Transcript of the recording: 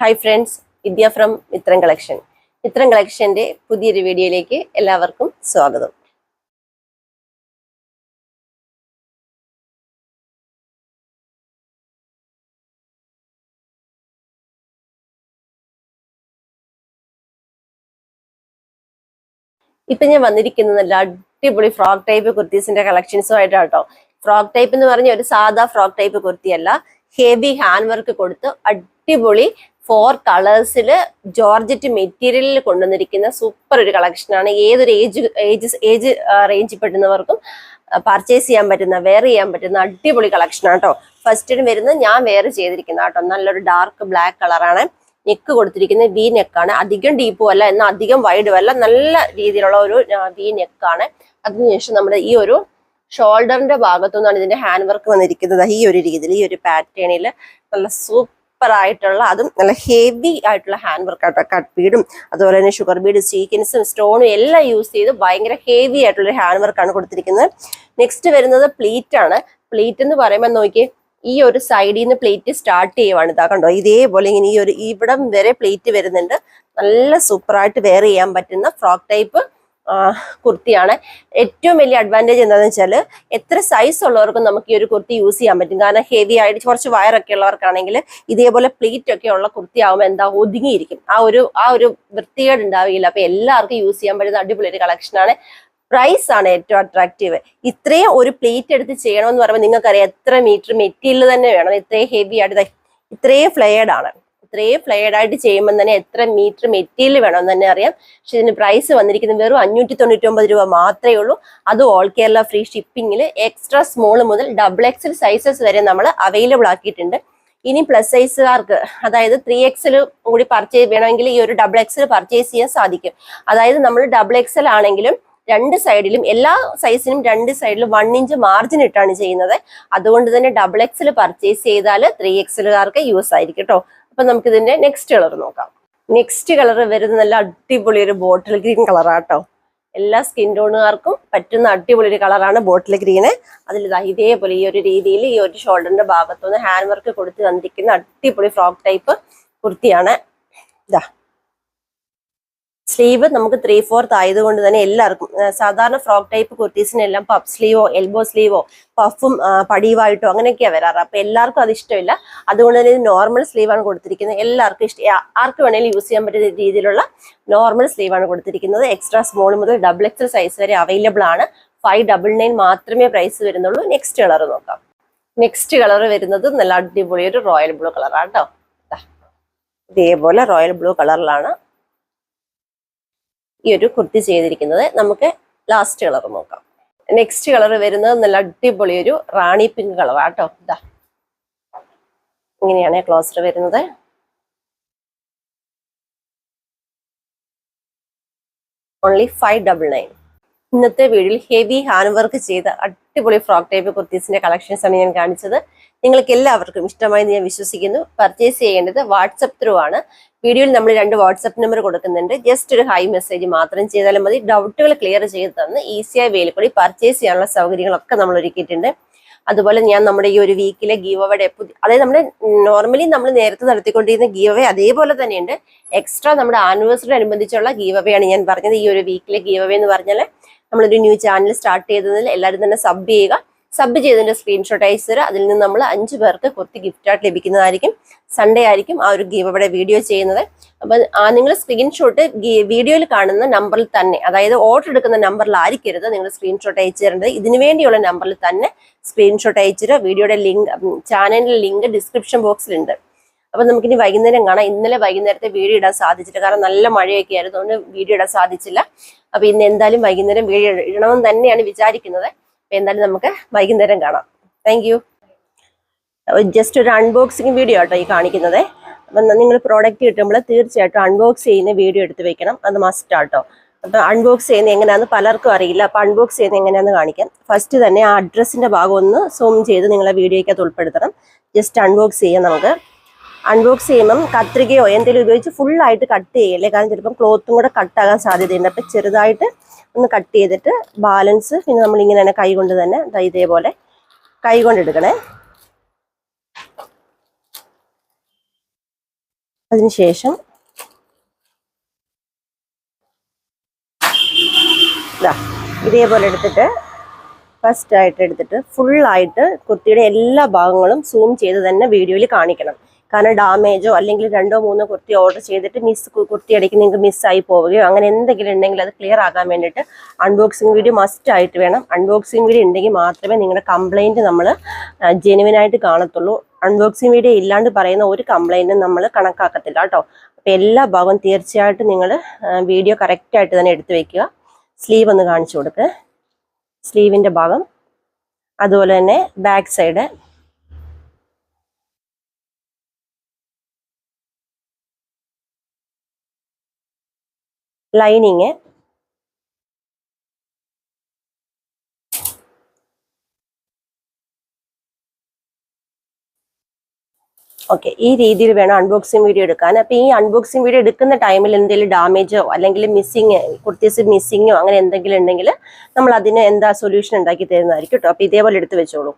Hi friends Vidya from Mithram collection Mithram കളക്ഷന്റെ പുതിയൊരു വീഡിയോയിലേക്ക് എല്ലാവർക്കും സ്വാഗതം. ഇപ്പം ഞാൻ വന്നിരിക്കുന്നത് നല്ല അടിപൊളി ഫ്രോക്ക് ടൈപ്പ് കുർത്തീസിന്റെ കളക്ഷൻസും കേട്ടോ ഫ്രോക്ക് ടൈപ്പ് എന്ന് പറഞ്ഞാൽ ഒരു സാധാ ഫ്രോക്ക് ടൈപ്പ് കുർത്തിയല്ല. ഹെവി ഹാൻഡ് വർക്ക് കൊടുത്ത് അടിപൊളി ഫോർ കളേഴ്സിൽ ജോർജറ്റ് മെറ്റീരിയലിൽ കൊണ്ടുവന്നിരിക്കുന്ന സൂപ്പർ ഒരു കളക്ഷനാണ് ഏതൊരു ഏജ് ഏജ് ഏജ് റേഞ്ചിൽ പെടുന്നവർക്കും പർച്ചേസ് ചെയ്യാൻ പറ്റുന്ന വെയർ ചെയ്യാൻ പറ്റുന്ന അടിപൊളി കളക്ഷനാണ് കേട്ടോ ഫസ്റ്റിന് വരുന്നത് ഞാൻ വെയർ ചെയ്തിരിക്കുന്ന കേട്ടോ നല്ലൊരു ഡാർക്ക് ബ്ലാക്ക് കളറാണ് നെക്ക് കൊടുത്തിരിക്കുന്നത് വി നെക്കാണ് അധികം ഡീപ്പും അല്ല എന്നാൽ അധികം വൈഡും അല്ല നല്ല രീതിയിലുള്ള ഒരു വി നെക്കാണ് അതിനുശേഷം നമ്മുടെ ഈ ഒരു ഷോൾഡറിന്റെ ഭാഗത്തു നിന്നാണ് ഇതിന്റെ ഹാൻഡ് വർക്ക് വന്നിരിക്കുന്നത്. ഈ ഒരു രീതിയിൽ ഈ ഒരു പാറ്റേണിൽ നല്ല സൂപ്പർ ആയിട്ടുള്ള അതും നല്ല ഹെവി ആയിട്ടുള്ള ഹാൻഡ് വർക്ക് ആട്ടോ. കട്ട് ബീഡും അതുപോലെ തന്നെ ഷുഗർ ബീഡ് സീക്വൻസും സ്റ്റോണും എല്ലാം യൂസ് ചെയ്ത് ഭയങ്കര ഹെവി ആയിട്ടുള്ള ഹാൻഡ് വർക്കാണ് കൊടുത്തിരിക്കുന്നത്. നെക്സ്റ്റ് വരുന്നത് പ്ലീറ്റ് ആണ്. പ്ലീറ്റ് എന്ന് പറയുമ്പോൾ നോക്കി ഈ ഒരു സൈഡിൽ നിന്ന് പ്ലേറ്റ് സ്റ്റാർട്ട് ചെയ്യുവാണ്. ഇതാ കണ്ടോ ഇതേപോലെ ഇങ്ങനെ ഈ ഒരു ഇവിടം വരെ പ്ലേറ്റ് വരുന്നുണ്ട്. നല്ല സൂപ്പറായിട്ട് വെയർ ചെയ്യാൻ പറ്റുന്ന ഫ്രോക്ക് ടൈപ്പ് കുർത്തിയാണ്. ഏറ്റവും വലിയ അഡ്വാന്റേജ് എന്താണെന്ന് വെച്ചാൽ എത്ര സൈസ് ഉള്ളവർക്കും നമുക്ക് ഈ ഒരു കുർത്തി യൂസ് ചെയ്യാൻ പറ്റും. കാരണം ഹെവി ആയിട്ട് കുറച്ച് വയറൊക്കെ ഉള്ളവർക്കാണെങ്കിൽ ഇതേപോലെ പ്ലേറ്റ് ഒക്കെ ഉള്ള കുർത്തി ആവുമ്പോൾ എന്താ ഒതുങ്ങിയിരിക്കും. ആ ഒരു ആ ഒരു വൃത്തികേട് ഉണ്ടാവുകയില്ല അപ്പൊ എല്ലാവർക്കും യൂസ് ചെയ്യാൻ പറ്റുന്ന അടിപൊളി ഒരു കളക്ഷനാണ് പ്രൈസ് ആണ് ഏറ്റവും അട്രാക്റ്റീവ് ഇത്രയും ഒരു പ്ലേറ്റ് എടുത്ത് ചെയ്യണമെന്ന് പറയുമ്പോൾ നിങ്ങൾക്കറിയാം എത്ര മീറ്റർ മെറ്റീരിയൽ തന്നെ വേണം. ഇത്രയും ഹെവി ആയിട്ട് ഇത്രയും ഫ്ലെയർഡ് ആണ്. ഇത്രയും ഫ്ലെയർഡ് ആയിട്ട് ചെയ്യുമ്പോൾ തന്നെ എത്ര മീറ്റർ മെറ്റീരിയൽ വേണമെന്ന് തന്നെ അറിയാം. പക്ഷെ ഇതിന് പ്രൈസ് വന്നിരിക്കുന്നത് വെറും അഞ്ഞൂറ്റി തൊണ്ണൂറ്റി ഒമ്പത് രൂപ മാത്രമേ ഉള്ളൂ. അത് ഓൾ കേരള ഫ്രീ ഷിപ്പിംഗിൽ എക്സ്ട്രാ സ്മോൾ മുതൽ ഡബിൾ എക്സൽ സൈസസ് വരെ നമ്മൾ അവൈലബിൾ ആക്കിയിട്ടുണ്ട്. ഇനി പ്ലസ് സൈസുകാർക്ക് അതായത് ത്രീ എക്സൽ കൂടി പർച്ചേസ് വേണമെങ്കിൽ ഈ ഒരു ഡബിൾ എക്സൽ പർച്ചേസ് ചെയ്യാൻ സാധിക്കും. അതായത് നമ്മൾ ഡബിൾ എക്സൽ ആണെങ്കിലും രണ്ട് സൈഡിലും എല്ലാ സൈസിനും രണ്ട് സൈഡിലും വൺ ഇഞ്ച് മാർജിൻ ഇട്ടാണ് ചെയ്യുന്നത്. അതുകൊണ്ട് തന്നെ ഡബിൾ എക്സൽ പർച്ചേസ് ചെയ്താൽ ത്രീ എക്സലുകാർക്ക് യൂസ് ആയിരിക്കും കേട്ടോ അപ്പൊ നമുക്ക് ഇതിന്റെ നെക്സ്റ്റ് കളർ നോക്കാം. നെക്സ്റ്റ് കളർ വരുന്ന നല്ല അടിപൊളി ഒരു ബോട്ടിൽ ഗ്രീൻ കളറാട്ടോ എല്ലാ സ്കിൻ ടോണുകാർക്കും പറ്റുന്ന അടിപൊളി ഒരു കളറാണ് ബോട്ടിൽ ഗ്രീന് അതിൽ ഇതാ ഇതേപോലെ ഈ ഒരു രീതിയിൽ ഈ ഒരു ഷോൾഡറിന്റെ ഭാഗത്തുനിന്ന് ഹാൻഡ് വർക്ക് കൊടുത്ത് തന്നിരിക്കുന്ന അടിപൊളി ഫ്രോക്ക് ടൈപ്പ് കുർത്തിയാണ്. ഇതാ സ്ലീവ് നമുക്ക് ത്രീ ഫോർത്ത് ആയതുകൊണ്ട് തന്നെ എല്ലാവർക്കും സാധാരണ ഫ്രോക്ക് ടൈപ്പ് കുർത്തീസിനെല്ലാം പഫ് സ്ലീവോ എൽബോ സ്ലീവോ പഫും പടിയുമായിട്ടോ അങ്ങനെയൊക്കെയാണ് വരാറ്. അപ്പം എല്ലാവർക്കും അത് ഇഷ്ടമില്ല. അതുകൊണ്ട് തന്നെ നോർമൽ സ്ലീവാണ് കൊടുത്തിരിക്കുന്നത്. എല്ലാവർക്കും ഇഷ്ടം ആർക്ക് വേണമെങ്കിലും യൂസ് ചെയ്യാൻ പറ്റുന്ന രീതിയിലുള്ള നോർമൽ സ്ലീവാണ് കൊടുത്തിരിക്കുന്നത്. എക്സ്ട്രാ സ്മോൾ മുതൽ ഡബിൾ എക്സൽ സൈസ് വരെ അവൈലബിൾ ആണ്. ഫൈവ് ഡബിൾ നയൻ മാത്രമേ പ്രൈസ് വരുന്നുള്ളൂ. നെക്സ്റ്റ് കളർ നോക്കാം. നെക്സ്റ്റ് കളർ വരുന്നത് നല്ല അടിപൊളി ഒരു റോയൽ ബ്ലൂ കളറാണ് കേട്ടോ ഇതേപോലെ റോയൽ ബ്ലൂ കളറിലാണ് ഈ ഒരു കുർത്തി ചെയ്തിരിക്കുന്നത് നമുക്ക് ലാസ്റ്റ് കളർ നോക്കാം. നെക്സ്റ്റ് കളർ വരുന്നത് നല്ല അടിപൊളി ഒരു റാണി പിങ്ക് കളറാണ് കേട്ടോ ഇതാ ഇങ്ങനെയാണ് ക്ലോസർ വരുന്നത്. ഓൺലി ഫൈവ് ഡബിൾ നയൻ ഇന്നത്തെ വീഡിയോയിൽ ഹെവി ഹാൻഡ് വർക്ക് ചെയ്ത അടിപൊളി ഫ്രോക്ക് ടൈപ്പ് കുർത്തീസിന്റെ കളക്ഷൻസ് ആണ് ഞാൻ കാണിച്ചത്. നിങ്ങൾക്ക് എല്ലാവർക്കും ഇഷ്ടമായി ഞാൻ വിശ്വസിക്കുന്നു. പർച്ചേസ് ചെയ്യേണ്ടത് വാട്സപ്പ് ത്രൂ ആണ്. വീഡിയോയിൽ നമ്മൾ രണ്ട് വാട്സപ്പ് നമ്പർ കൊടുക്കുന്നുണ്ട്. ജസ്റ്റ് ഒരു ഹൈ മെസ്സേജ് മാത്രം ചെയ്താലും മതി. ഡൗട്ടുകൾ ക്ലിയർ ചെയ്ത് തന്ന് ഈസിയായി വേയിൽ കൂടി പർച്ചേസ് ചെയ്യാനുള്ള സൗകര്യങ്ങളൊക്കെ നമ്മൾ ഒരുക്കിയിട്ടുണ്ട്. അതുപോലെ ഞാൻ നമ്മുടെ ഈ ഒരു വീക്കിലെ ഗീവ് അവയുടെ അതായത് നമ്മുടെ നോർമലി നമ്മൾ നേരത്തെ നടത്തിക്കൊണ്ടിരുന്ന ഗീവ് അവേ അതേപോലെ തന്നെയുണ്ട്. എക്സ്ട്രാ നമ്മുടെ ആനിവേഴ്സറി അനുബന്ധിച്ചുള്ള ഗീവ് അവയാണ് ഞാൻ പറഞ്ഞത്. ഈ ഒരു വീക്കിലെ ഗീവ് അവേ എന്ന് പറഞ്ഞാൽ നമ്മളൊരു ന്യൂ ചാനൽ സ്റ്റാർട്ട് ചെയ്തതിൽ എല്ലാവരും തന്നെ സബ് ചെയ്യുക. സബ് ചെയ്തതിന്റെ സ്ക്രീൻഷോട്ട് അയച്ചു തരാം അതിൽ നിന്ന് നമ്മൾ അഞ്ച് പേർക്ക് കുറച്ച് ഗിഫ്റ്റ് ആയിട്ട് ലഭിക്കുന്നതായിരിക്കും. സൺഡേ ആയിരിക്കും ആ ഒരു ഗീവ് അവിടെ വീഡിയോ ചെയ്യുന്നത്. അപ്പൊ ആ നിങ്ങൾ സ്ക്രീൻഷോട്ട് വീഡിയോയിൽ കാണുന്ന നമ്പറിൽ തന്നെ അതായത് ഓർഡർ എടുക്കുന്ന നമ്പറിൽ ആയിരിക്കരുത് നിങ്ങൾ സ്ക്രീൻഷോട്ട് അയച്ചു തരേണ്ടത്. ഇതിനു വേണ്ടിയുള്ള നമ്പറിൽ തന്നെ സ്ക്രീൻഷോട്ട് അയച്ചു തരാം. വീഡിയോയുടെ ലിങ്ക് ചാനലിന്റെ ലിങ്ക് ഡിസ്ക്രിപ്ഷൻ ബോക്സിലുണ്ട് അപ്പൊ നമുക്കിനി വൈകുന്നേരം കാണാം. ഇന്നലെ വൈകുന്നേരത്തെ വീഡിയോ ഇടാൻ സാധിച്ചില്ല. കാരണം നല്ല മഴയൊക്കെ ആയിരുന്നു അതുകൊണ്ട് വീഡിയോ ഇടാൻ സാധിച്ചില്ല. അപ്പൊ ഇന്ന് എന്തായാലും വൈകുന്നേരം വീഡിയോ ഇടണമെന്ന് തന്നെയാണ് വിചാരിക്കുന്നത്. എന്തായാലും നമുക്ക് വൈകുന്നേരം കാണാം. താങ്ക് ജസ്റ്റ് ഒരു അൺബോക്സിങ് വീഡിയോ ആട്ടോ ഈ കാണിക്കുന്നത്. അപ്പം നിങ്ങൾ പ്രോഡക്റ്റ് കിട്ടുമ്പോൾ തീർച്ചയായിട്ടും അൺബോക്സ് ചെയ്യുന്ന വീഡിയോ എടുത്ത് വെക്കണം. അത് മസ്റ്റ് ആട്ടോ. അപ്പൊ അൺബോക്സ് ചെയ്യുന്ന എങ്ങനെയാന്ന് പലർക്കും അറിയില്ല. അപ്പൊ അൺബോക്സ് ചെയ്യുന്ന എങ്ങനെയാണെന്ന് കാണിക്കാം. ഫസ്റ്റ് തന്നെ ആ അഡ്രസ്സിന്റെ ഭാഗം ഒന്ന് സൂം ചെയ്ത് നിങ്ങളെ വീഡിയോയ്ക്കകത്ത് ഉൾപ്പെടുത്തണം. ജസ്റ്റ് അൺബോക്സ് ചെയ്യാം നമുക്ക്. അൺബോക്സ് ചെയ്യുമ്പം കത്രികയോ എന്തെങ്കിലും ഉപയോഗിച്ച് ഫുൾ ആയിട്ട് കട്ട് ചെയ്യല്ലേ? കാരണം ചിലപ്പം ക്ലോത്തും കൂടെ കട്ടാകാൻ സാധ്യതയുണ്ട്. അപ്പം ചെറുതായിട്ട് ഒന്ന് കട്ട് ചെയ്തിട്ട് ബാലൻസ് പിന്നെ നമ്മൾ ഇങ്ങനെ തന്നെ കൈ കൊണ്ട് തന്നെ ഇതേപോലെ കൈ കൊണ്ട് എടുക്കണേ. അതിനുശേഷം ഇതാ ഇതേപോലെ എടുത്തിട്ട് ഫസ്റ്റ് ആയിട്ട് എടുത്തിട്ട് ഫുള്ളായിട്ട് കുർത്തിയുടെ എല്ലാ ഭാഗങ്ങളും സൂം ചെയ്ത് തന്നെ വീഡിയോയിൽ കാണിക്കണം. കാരണം ഡാമേജോ അല്ലെങ്കിൽ രണ്ടോ മൂന്നോ കുർത്തി ഓർഡർ ചെയ്തിട്ട് മിസ് കുർത്തി ഇടയ്ക്ക് നിങ്ങൾക്ക് മിസ്സായി പോവുകയോ അങ്ങനെ എന്തെങ്കിലും ഉണ്ടെങ്കിൽ അത് ക്ലിയർ ആകാൻ വേണ്ടിയിട്ട് അൺബോക്സിംഗ് വീഡിയോ മസ്റ്റ് ആയിട്ട് വേണം. അൺബോക്സിംഗ് വീഡിയോ ഉണ്ടെങ്കിൽ മാത്രമേ നിങ്ങളുടെ കംപ്ലൈന്റ് നമ്മൾ ജെനുവിൻ ആയിട്ട് കാണത്തുള്ളൂ. അൺബോക്സിംഗ് വീഡിയോ ഇല്ലാണ്ട് പറയുന്ന ഒരു കംപ്ലൈന്റും നമ്മൾ കണക്കാക്കത്തില്ല കേട്ടോ. അപ്പോൾ എല്ലാ ഭാഗവും തീർച്ചയായിട്ടും നിങ്ങൾ വീഡിയോ കറക്റ്റായിട്ട് തന്നെ എടുത്തു വെക്കുക. സ്ലീവ് ഒന്ന് കാണിച്ചു കൊടുക്കുക സ്ലീവിന്റെ ഭാഗം. അതുപോലെ തന്നെ ബാക്ക് സൈഡ് ലൈനിങ് ഓക്കെ ഈ രീതിയിൽ വേണം അൺബോക്സിങ് വീഡിയോ എടുക്കാൻ. അപ്പൊ ഈ അൺബോക്സിങ് വീഡിയോ എടുക്കുന്ന ടൈമിൽ എന്തെങ്കിലും ഡാമേജോ അല്ലെങ്കിൽ മിസ്സിങ് കുർത്തീസ് മിസ്സിങ്ങോ അങ്ങനെ എന്തെങ്കിലും ഉണ്ടെങ്കിൽ നമ്മൾ അതിന് എന്താ സൊല്യൂഷൻ ഉണ്ടാക്കി തരുന്നതായിരിക്കും കേട്ടോ അപ്പൊ ഇതേപോലെ എടുത്ത് വെച്ചോളൂ.